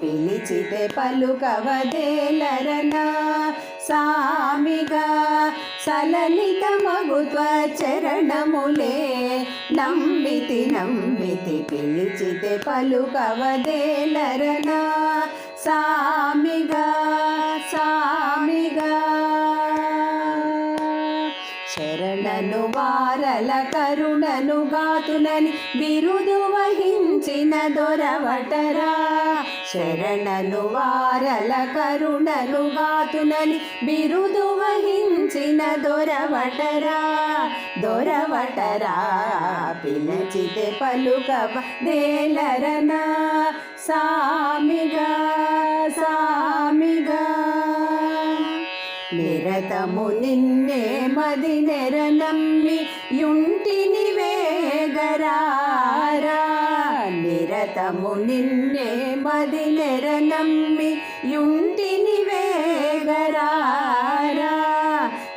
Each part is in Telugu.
పిలిచితే పలుకవదేలరనా సామిగా సలలిత మగుత్వ చరణములే నమ్మితి నమ్మితి పిలిచితే పలుకవదేలరనా సా శరణను వారల కరుణను గాతునని బిరుదు వహించిన దొరవటరా. శరణను వారల కరుణను గాతునని బిరుదు వహించిన దొరవటరా. దొరవటరా పిలచితే పలుకవ దేలరనా. సా నిరతము నిన్నే మది నెరనమ్మి యుంటిని వేగరారా. నిరతము నిన్నే మది నెరనమ్మి యుంటిని వేగరారా.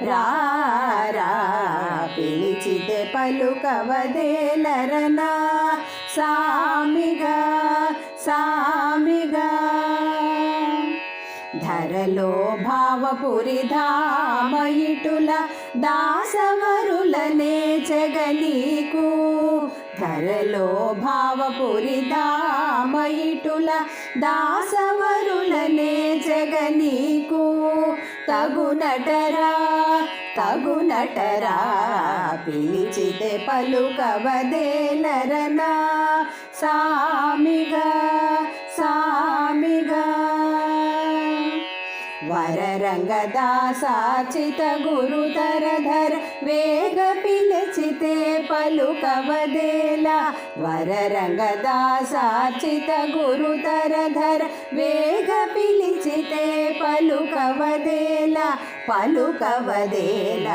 రారా పిలిచితే పలుకవదేలరనా సా ధరలో భావపురి ధామయిటుల దాసవరులనే జగనీకు. ధరలో భావపురి ధామయిటుల దాసవరులనే జగనీకు. తగునటరా తగునటరా పిలిచితే పలుకవదే నరనా. సామిగా వరరంగదాసాచిత గురుతరధర వేగ పిలిచితే పలుకవదేల. వరరంగదాసాచిత గురుతరధర వేగ పిలిచితే పలుకవదేల. పలుకవదేల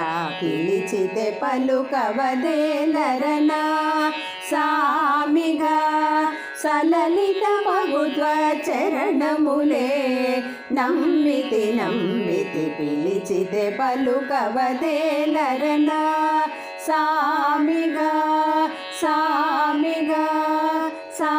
పిలిచితే పలుకవదేలరనా. సామిగా సలలితమగుద్వచరణములే. నమ్మితి నమ్మితి పిలిచితే పలుకవదేలరనా సామిగా సామిగా సా